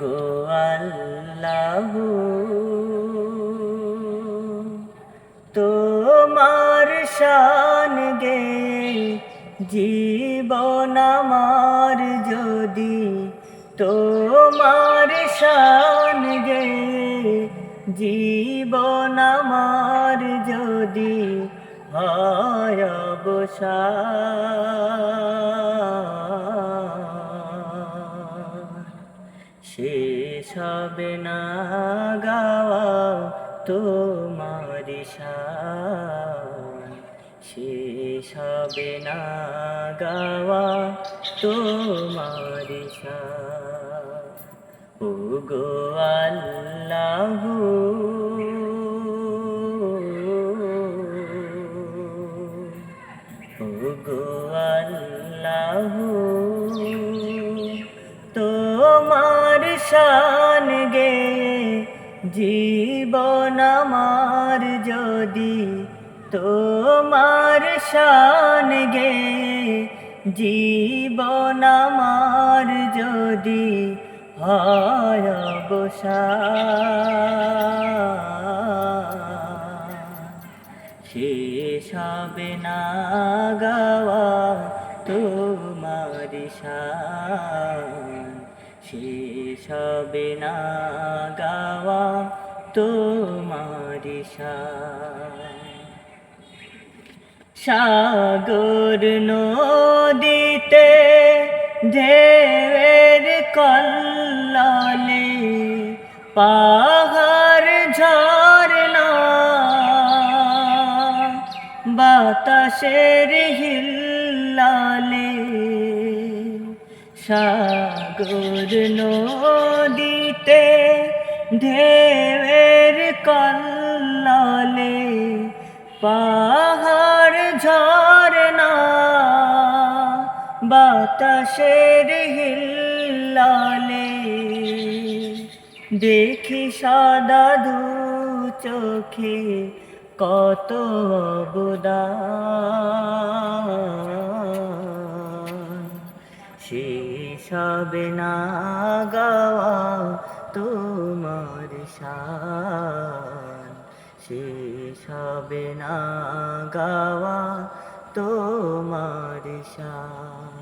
গো আল্লাহ। তোমার শান গে জীবন আমার যদি। তোমার শান গে জীবন আমার যদি। হয় অবসান শেষ হবে না গাওয়া তোমার শেষ হবে না গাওয়া তোমার ও গো আল্লাহু। ও গো আল্লাহু। শান গে। জীবন আমার যদি তোমার শান গে। জীবন আমার যদি হয় শেষ না গাওয়া তোমার শান। শেষ হবে না গাওয়া তোমার সাগর নদীতে ঢেউয়ের কল্লালে পাহাড় ঝরনা বাতাসের হিল্লালে সাগর নদীতে ঢেউয়ের কল্লালে পাহাড় ঝরনা বাতাসের হিল্লালে। দেখি সাদা দু চোখে কত অবদান। শেষ হবে না গাওয়া তোমার শান। শেষ না গাওয়া তোমার শান।